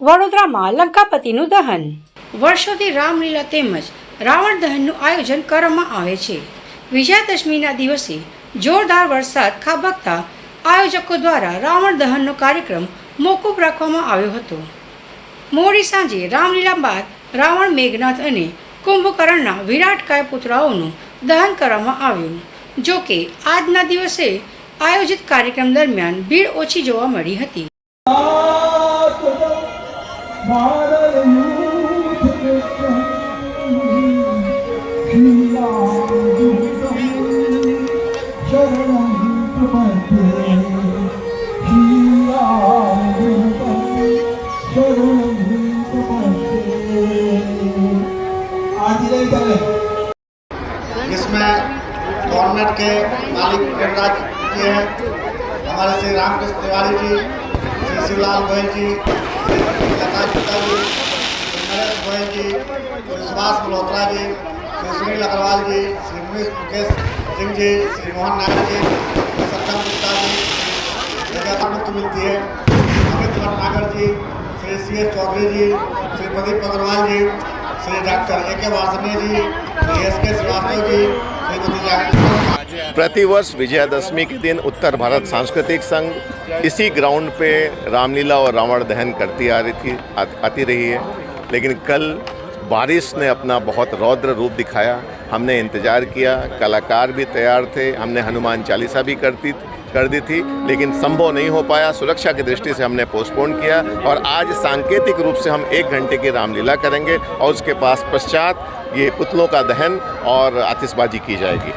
વડોદરામાં લંકાપતિનું દહન. વર્ષોથી રામલીલા તેમજ રાવણ દહનનું આયોજન કરવામાં આવે છે. વિજયાદશમીના દિવસે જોરદાર વરસાદ ખાબકતા આયોજકો દ્વારા રાવણ દહનનો કાર્યક્રમ મોકૂફ રાખવામાં આવ્યો હતો. મોડી સાંજે રામલીલા બાદ રાવણ મેઘનાથ અને કુંભકર્ણના વિરાટકાય પુતળાઓનું દહન કરવામાં આવ્યું જો કે આજના દિવસે આયોજિત કાર્યક્રમ દરમિયાન ભીડ ઓછી જોવા મળી હતી. गवर्नमेंट के मालिक प्रहलाद जी हैं, हमारे श्री रामकृष्ण तिवारी जी, श्री शिवलाल गोयल जी श्री लता गुप्ता जी श्री नरेश गोयल जी श्री सुभाष मल्होत्रा जी श्री सुनील अग्रवाल जी, श्री मुकेश सिंह जी, श्री मोहन नायर जी श्री सत्यम गुप्ता जी मुक्त मिलती है। Amit Bhatnagar ji, Shri C S Chaudhary ji, Shri Pradeep Agarwal ji, Shri doctor A K Wasne ji, Shri S के श्रीवास्तव जी जागृति प्रतिवर्ष विजयादशमी के दिन उत्तर भारत सांस्कृतिक संघ इसी ग्राउंड पे रामलीला और रावण दहन करती आ रही थी आती रही है। लेकिन कल बारिश ने अपना बहुत रौद्र रूप दिखाया। हमने इंतज़ार किया, कलाकार भी तैयार थे, हमने हनुमान चालीसा भी करती, कर दी थी, लेकिन संभव नहीं हो पाया। सुरक्षा की दृष्टि से हमने पोस्टपोन किया और आज सांकेतिक रूप से हम एक घंटे की रामलीला करेंगे और उसके पास पश्चात ये पुतलों का दहन और आतिशबाजी की जाएगी।